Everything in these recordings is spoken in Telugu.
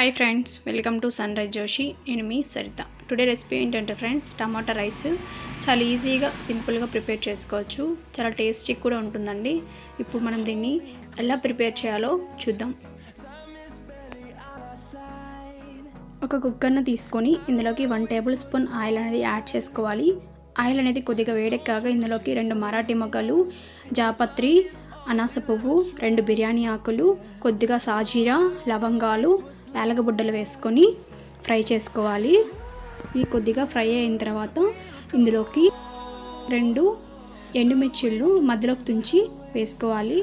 Hi friends welcome to sunrise Joshi నేను మీ సరిత. టుడే రెసిపీ ఏంటంటే ఫ్రెండ్స్ టమాటా రైస్. చాలా ఈజీగా సింపుల్గా ప్రిపేర్ చేసుకోవచ్చు. చాలా టేస్టీ కూడా ఉంటుందండి. ఇప్పుడు మనం దీన్ని ఎలా ప్రిపేర్ చేయాలో చూద్దాం. ఒక కుక్కర్ను తీసుకొని ఇందులోకి వన్ టేబుల్ స్పూన్ ఆయిల్ అనేది యాడ్ చేసుకోవాలి. ఆయిల్ అనేది కొద్దిగా వేడెక్కాక ఇందులోకి రెండు మరాఠీ మొగ్గలు జాపత్రి అనాస పువ్వు రెండు బిర్యానీ ఆకులు కొద్దిగా సాజీరా లవంగాలు యాలగబుడ్డలు వేసుకొని ఫ్రై చేసుకోవాలి. ఇవి కొద్దిగా ఫ్రై అయిన తర్వాత ఇందులోకి రెండు ఎండుమిర్చిళ్ళు మధ్యలోకి తుంచి వేసుకోవాలి.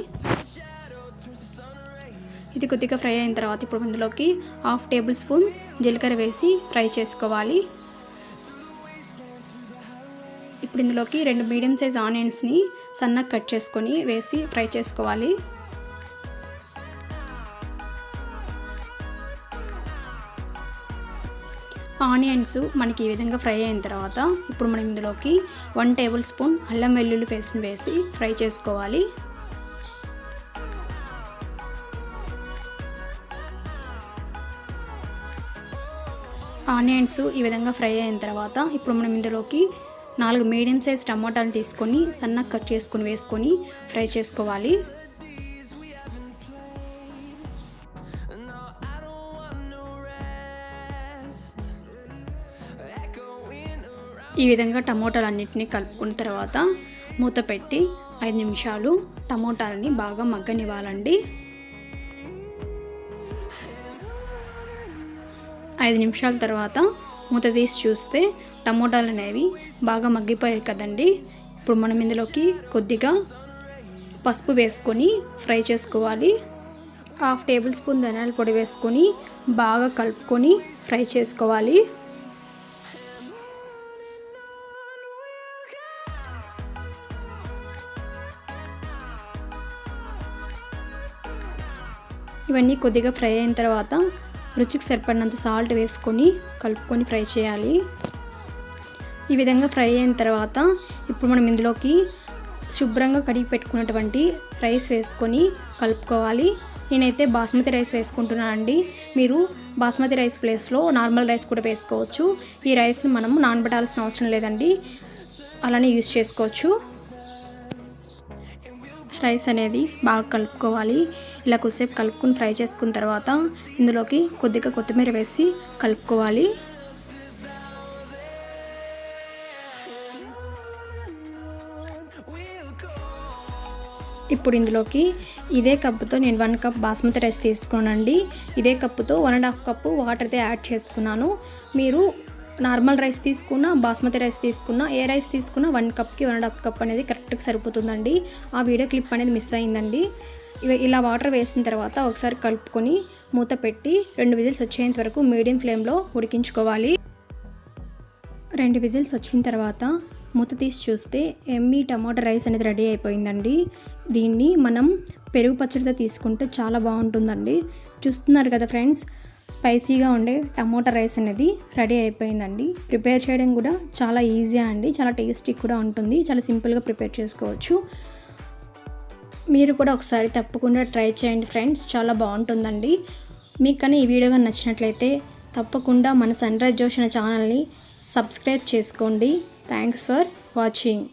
ఇది కొద్దిగా ఫ్రై అయిన తర్వాత ఇప్పుడు ఇందులోకి హాఫ్ టేబుల్ స్పూన్ జీలకర్ర వేసి ఫ్రై చేసుకోవాలి. ఇప్పుడు ఇందులోకి రెండు మీడియం సైజ్ ఆనియన్స్ని సన్నగా కట్ చేసుకొని వేసి ఫ్రై చేసుకోవాలి. ఆనియన్స్ మనకి ఈ విధంగా ఫ్రై అయిన తర్వాత ఇప్పుడు మనం ఇందులోకి వన్ టేబుల్ స్పూన్ అల్లం వెల్లుల్లి పేస్ట్ని వేసి ఫ్రై చేసుకోవాలి. ఆనియన్స్ ఈ విధంగా ఫ్రై అయిన తర్వాత ఇప్పుడు మనం ఇందులోకి నాలుగు మీడియం సైజ్ టమాటాలు తీసుకొని సన్నగా కట్ చేసుకొని వేసుకొని ఫ్రై చేసుకోవాలి. ఈ విధంగా టమోటాలు అన్నింటినీ కలుపుకున్న తర్వాత మూత పెట్టి ఐదు నిమిషాలు టమోటాలని బాగా మగ్గనివ్వాలండి. ఐదు నిమిషాల తర్వాత మూత తీసి చూస్తే టమోటాలు అనేవి బాగా మగ్గిపోయాయి కదండి. ఇప్పుడు మనం ఇందులోకి కొద్దిగా పసుపు వేసుకొని ఫ్రై చేసుకోవాలి. హాఫ్ టేబుల్ స్పూన్ ధనియాల పొడి వేసుకొని బాగా కలుపుకొని ఫ్రై చేసుకోవాలి. ఇవన్నీ కొద్దిగా ఫ్రై అయిన తర్వాత రుచికి సరిపడినంత సాల్ట్ వేసుకొని కలుపుకొని ఫ్రై చేయాలి. ఈ విధంగా ఫ్రై అయిన తర్వాత ఇప్పుడు మనం ఇందులోకి శుభ్రంగా కడిగి పెట్టుకున్నటువంటి రైస్ వేసుకొని కలుపుకోవాలి. నేనైతే బాస్మతి రైస్ వేసుకుంటున్నాను అండి. మీరు బాస్మతి రైస్ ప్లేస్లో నార్మల్ రైస్ కూడా వేసుకోవచ్చు. ఈ రైస్ని మనం నానబెట్టాల్సిన అవసరం లేదండి. అలానే యూస్ చేసుకోవచ్చు. రైస్ అనేది బాగా కలుపుకోవాలి. ఇలా కొద్దిసేపు కలుపుకుని ఫ్రై చేసుకున్న తర్వాత ఇందులోకి కొద్దిగా కొత్తిమీర వేసి కలుపుకోవాలి. ఇప్పుడు ఇందులోకి ఇదే కప్పుతో నేను వన్ కప్ బాస్మతి రైస్ తీసుకున్నానండి. ఇదే కప్పుతో one and half cup water అయితే యాడ్ చేసుకున్నాను. మీరు నార్మల్ రైస్ తీసుకున్నా బాస్మతి రైస్ తీసుకున్నా ఏ రైస్ తీసుకున్నా వన్ కప్కి వన్ అండ్ హాఫ్ కప్ అనేది కరెక్ట్గా సరిపోతుందండి. ఆ వీడియో క్లిప్ అనేది మిస్ అయిందండి. ఇలా వాటర్ వేసిన తర్వాత ఒకసారి కలుపుకొని మూత పెట్టి రెండు విజిల్స్ వచ్చేంత వరకు మీడియం ఫ్లేమ్లో ఉడికించుకోవాలి. రెండు విజిల్స్ వచ్చిన తర్వాత మూత తీసి చూస్తే ఎమ్మీ టమాటా రైస్ అనేది రెడీ అయిపోయిందండి. దీన్ని మనం పెరుగు పచ్చడితో తీసుకుంటే చాలా బాగుంటుందండి. చూస్తున్నారు కదా ఫ్రెండ్స్ స్పైసీగా ఉండే టమోటా రైస్ అనేది రెడీ అయిపోయిందండి. ప్రిపేర్ చేయడం కూడా చాలా ఈజీ అండి. చాలా టేస్టీ కూడా ఉంటుంది. చాలా సింపుల్గా ప్రిపేర్ చేసుకోవచ్చు. మీరు కూడా ఒకసారి తప్పకుండా ట్రై చేయండి ఫ్రెండ్స్. చాలా బాగుంటుందండి. మీకు కానీ ఈ వీడియో కానీ నచ్చినట్లయితే తప్పకుండా మన సన్ రైజ్ జోష్ అనే ఛానల్ని సబ్స్క్రైబ్ చేసుకోండి. Thanks for watching.